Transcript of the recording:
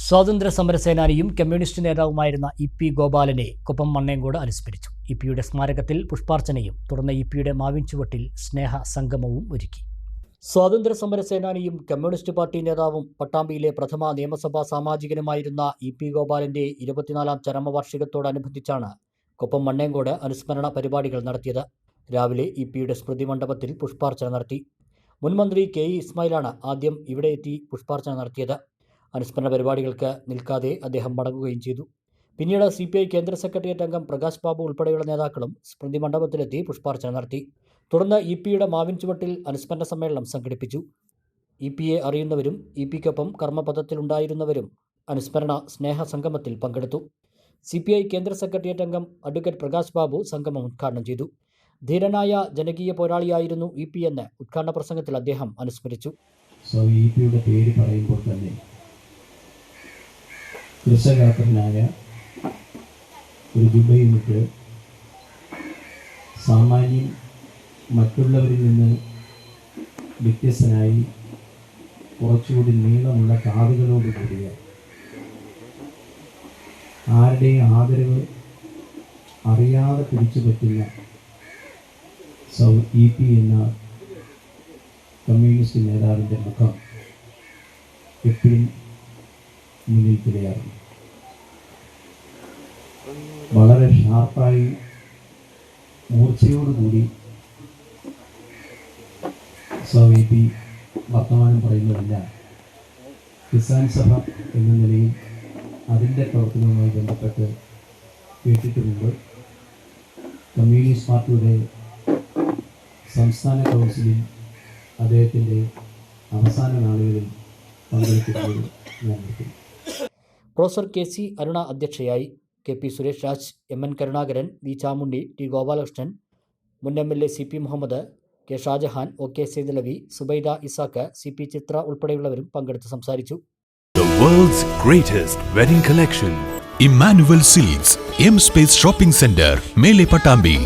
സ്വാതന്ത്ര്യ സമര സേനാനിയും കമ്മ്യൂണിസ്റ്റ് നേതാവുമായിരുന്ന ഇ പി ഗോപാലനെ കുപ്പം മണ്ണേങ്കോട് അനുസ്മരിച്ചു. ഇ പിയുടെ സ്മാരകത്തിൽ പുഷ്പാർച്ചനയും തുടർന്ന് ഇ പിയുടെ മാവിൻ ചുവട്ടിൽ സ്നേഹ സംഗമവും ഒരുക്കി. സ്വാതന്ത്ര്യ സമര സേനാനിയും കമ്മ്യൂണിസ്റ്റ് പാർട്ടി നേതാവും പട്ടാമ്പിയിലെ പ്രഥമ നിയമസഭാ സാമാജികനുമായിരുന്ന ഇ പി ഗോപാലന്റെ ഇരുപത്തിനാലാം ചരമവാർഷികത്തോടനുബന്ധിച്ചാണ് കുപ്പം മണ്ണേങ്കോട് അനുസ്മരണ പരിപാടികൾ നടത്തിയത്. രാവിലെ ഇ പിയുടെ സ്മൃതി മണ്ഡപത്തിൽ പുഷ്പാർച്ചന നടത്തി. മുൻമന്ത്രി കെ ഇ ഇസ്മായിലാണ് ആദ്യം ഇവിടെ എത്തി പുഷ്പാർച്ചന നടത്തിയത്. അനുസ്മരണ പരിപാടികൾക്ക് നിൽക്കാതെ അദ്ദേഹം മടങ്ങുകയും ചെയ്തു. പിന്നീട് സി പി ഐ കേന്ദ്ര സെക്രട്ടേറിയറ്റ് അംഗം പ്രകാശ് ബാബു ഉൾപ്പെടെയുള്ള നേതാക്കളും സ്മൃതി മണ്ഡപത്തിലെത്തി പുഷ്പാർച്ചന നടത്തി. തുടർന്ന് ഇ പിയുടെ മാവിൻ ചുവട്ടിൽ അനുസ്മരണ സമ്മേളനം സംഘടിപ്പിച്ചു. ഇ പിയെ അറിയുന്നവരും ഇ പിക്കൊപ്പം കർമ്മപഥത്തിലുണ്ടായിരുന്നവരും അനുസ്മരണ സ്നേഹ സംഗമത്തിൽ പങ്കെടുത്തു. സി പി ഐ കേന്ദ്ര സെക്രട്ടേറിയറ്റ് അംഗം അഡ്വക്കേറ്റ് പ്രകാശ് ബാബു സംഗമം ഉദ്ഘാടനം ചെയ്തു. ധീരനായ ജനകീയ പോരാളിയായിരുന്നു ഇ പി എന്ന് ഉദ്ഘാടന പ്രസംഗത്തിൽ അദ്ദേഹം അനുസ്മരിച്ചു. പേര് പറയുമ്പോൾ തന്നെ കൃഷകാത്രനായ ഒരു ജുബയുമിട്ട് സാമാന്യം മറ്റുള്ളവരിൽ നിന്ന് വ്യത്യസ്തനായി കുറച്ചുകൂടി നീളമുള്ള കാതുകളോട് കൂടിയ ആരുടെയും ആദരവ് അറിയാതെ പിടിച്ചു പറ്റുന്ന സൗ ഇ പി എന്ന കമ്മ്യൂണിസ്റ്റ് നേതാവിന്റെ മുഖം എപ്പോഴും തിരയാറുണ്ട് വളരെ ഷാർപ്പായി മൂർച്ചയോടുകൂടി സ്വാമി പി. വർത്തമാനം പറയുന്നതല്ല. കിസാൻ സഭ എന്ന നിലയിൽ അതിന്റെ പ്രവർത്തനവുമായി ബന്ധപ്പെട്ട് കേട്ടിട്ടുമുണ്ട്. കമ്മ്യൂണിസ്റ്റ് പാർട്ടിയുടെ സംസ്ഥാന കൗൺസിലിൽ അദ്ദേഹത്തിന്റെ അവസാന നാളുകളിൽ പങ്കെടുക്കുന്നത് ഞാൻ പ്രൊഫസർ കെ സി അരുണ അധ്യക്ഷയായി K P Suresh Raj M N Karunakaran V Chamundi T Gopalakrishnan മുൻ M L A C P Muhammad K Shajahan O K Saidalavi Subaida Isaac C P Chitra ഉൾപ്പെടെയുള്ളവരും പങ്കെടുത്ത് സംസാരിച്ചു. Emmanuel Silks, M Space Shopping Center, Mele Patambi,